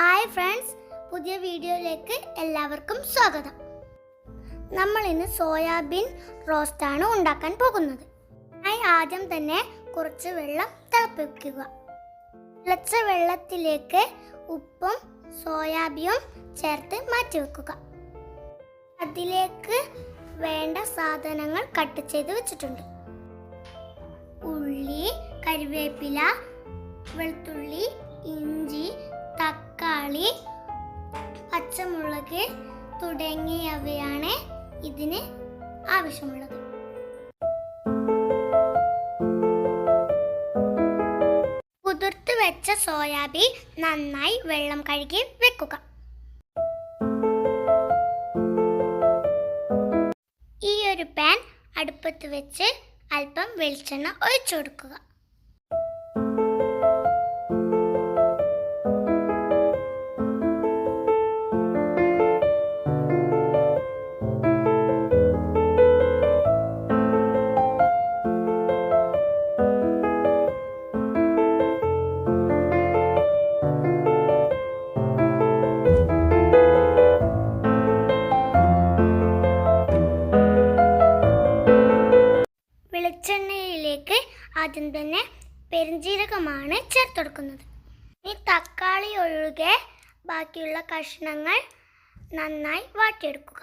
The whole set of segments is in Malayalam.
ഹായ് ഫ്രണ്ട്സ് പുതിയ വീഡിയോയിലേക്ക് എല്ലാവർക്കും സ്വാഗതം. നമ്മൾ ഇന്ന് സോയാബീൻ റോസ്റ്റാണ് ഉണ്ടാക്കാൻ പോകുന്നത്. ആദ്യം തന്നെ കുറച്ച് വെള്ളം തിളപ്പിക്കുക. തിളച്ച വെള്ളത്തിലേക്ക് ഉപ്പും സോയാബീനും ചേർത്ത് മാറ്റി വെക്കുക. അതിലേക്ക് വേണ്ട സാധനങ്ങൾ കട്ട് ചെയ്ത് വെച്ചിട്ടുണ്ട്. ഉള്ളി കരിവേപ്പില വെളുത്തുള്ളി ഇഞ്ചി തക്കാളി പച്ചമുളക് തുടങ്ങിയവയാണ് ഇതിന് ആവശ്യമുള്ളത്. കുതിർത്ത് വെച്ച സോയാബീൻ നന്നായി വെള്ളം കഴുകി വെക്കുക. ഈ ഒരു പാൻ അടുപ്പത്ത് വെച്ച് അല്പം വെളിച്ചെണ്ണ ഒഴിച്ചു കൊടുക്കുക. ആദ്യം തന്നെ പെരുംജീരകമാണ് ചേർത്ത് കൊടുക്കുന്നത്. ഇനി തക്കാളി ഒഴികെ ബാക്കിയുള്ള കഷ്ണങ്ങൾ നന്നായി വാട്ടിയെടുക്കുക.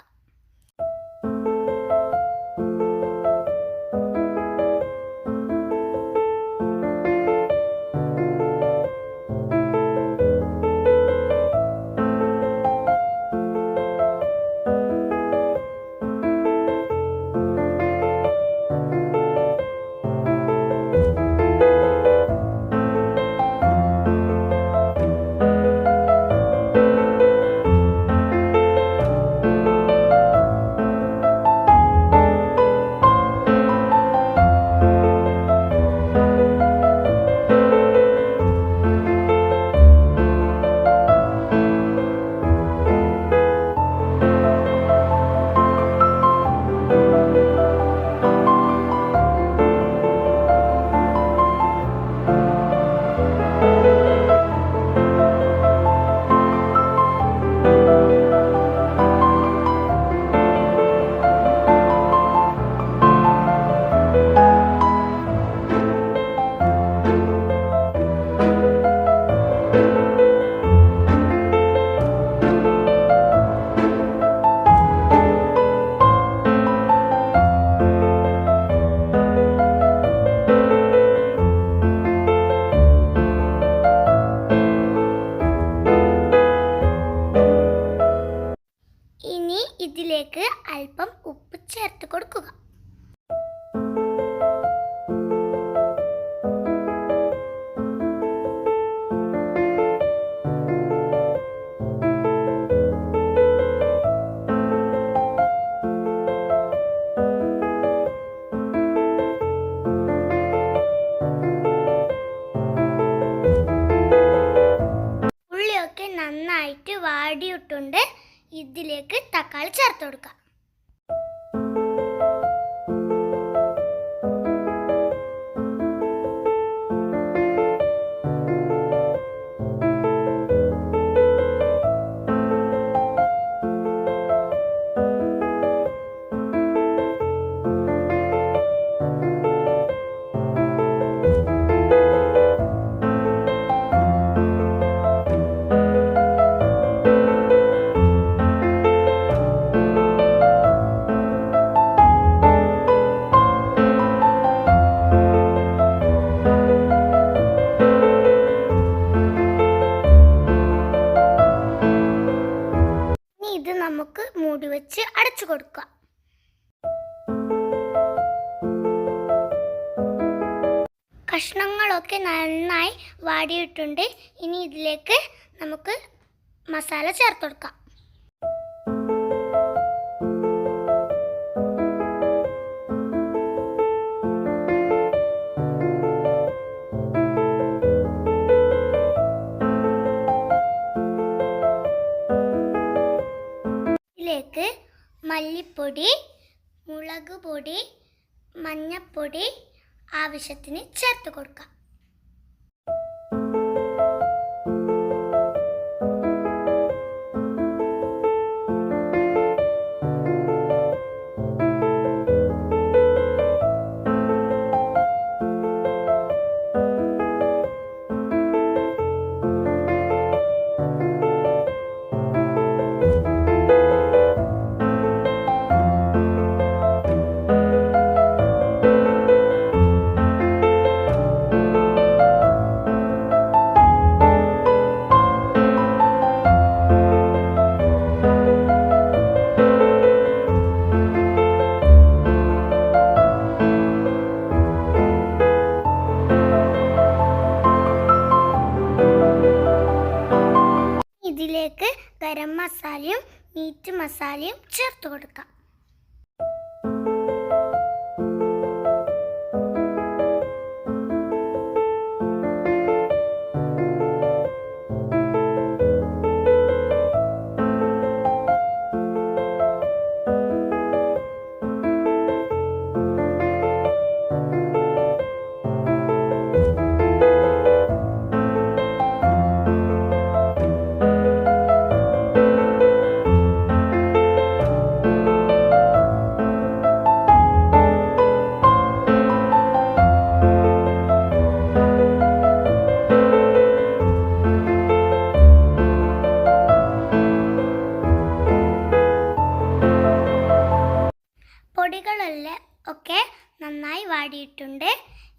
അല്പം ഉപ്പ് ചേർത്ത് കൊടുക്കുക. നന്നായിട്ട് വാടിയിട്ടുണ്ട്. ഇതിലേക്ക് തക്കാളി ചേർത്ത് കൊടുക്കാം അടച്ചു കൊടുക്കാം കഷ്ണങ്ങളൊക്കെ നന്നായി വാടിയിട്ടുണ്ട്. ഇനി ഇതിലേക്ക് നമുക്ക് മസാല ചേർത്ത് കൊടുക്കാം. മല്ലിപ്പൊടി മുളക് പൊടി മഞ്ഞപ്പൊടി ആവശ്യത്തിന് ചേർത്ത് കൊടുക്കാം. ഗരം മസാലയും മീറ്റ് മസാലയും ചേർത്ത് കൊടുക്കാം.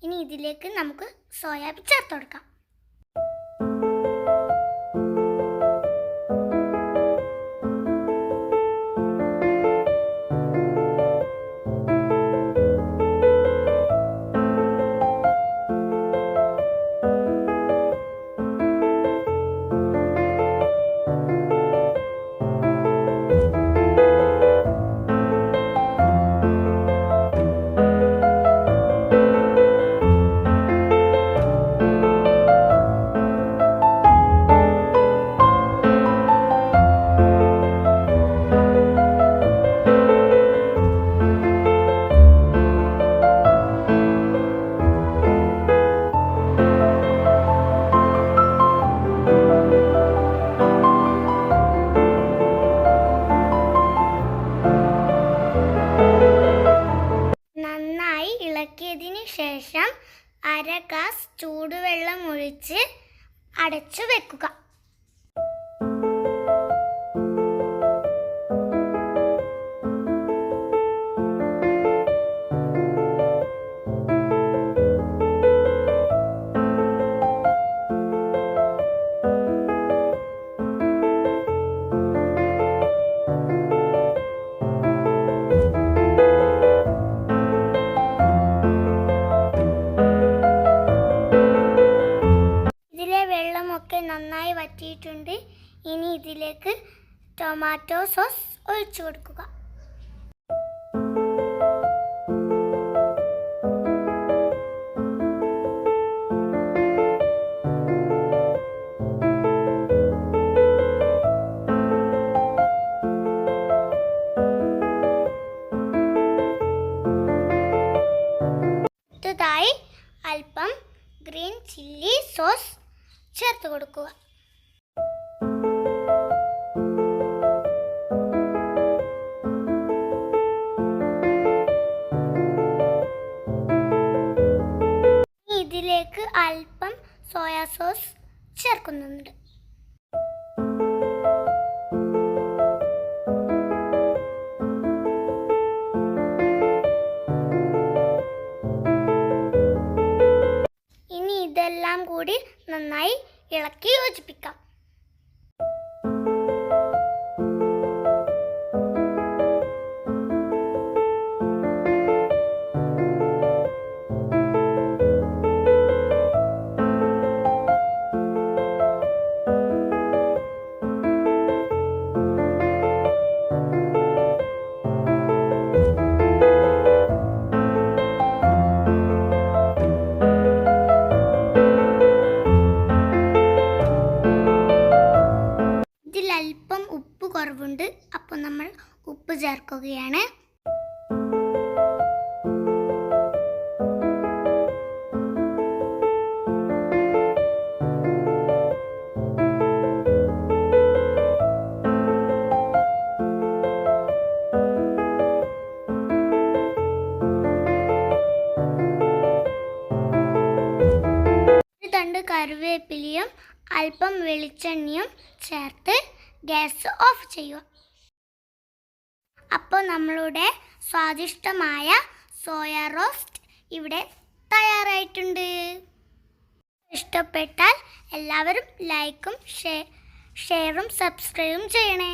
ഇനി ഇതിലേക്ക് നമുക്ക് സോയാബീൻ ചേർത്ത് കൊടുക്കാം അര ഗ്ലാസ് ചൂടുവെള്ളം ഒഴിച്ച് അടച്ചു വെക്കുക. ഇതിലേക്ക് ടൊമാറ്റോ സോസ് ഒഴിച്ചു കൊടുക്കുക. അടുത്തതായി അല്പം ഗ്രീൻ ചില്ലി സോസ് ചേർത്ത് കൊടുക്കുക. ചേർക്കുന്നുണ്ട് ഒരു തണ്ട് കറിവേപ്പിലയും അല്പം വെളിച്ചെണ്ണയും ചേർത്ത് ഗ്യാസ് ഓഫ് ചെയ്യുക. അപ്പോൾ നമ്മളുടെ സ്വാദിഷ്ടമായ സോയ റോസ്റ്റ് ഇവിടെ തയ്യാറായിട്ടുണ്ട്. ഇഷ്ടപ്പെട്ടാൽ എല്ലാവരും ലൈക്കും ഷെയറും സബ്സ്ക്രൈബും ചെയ്യണേ.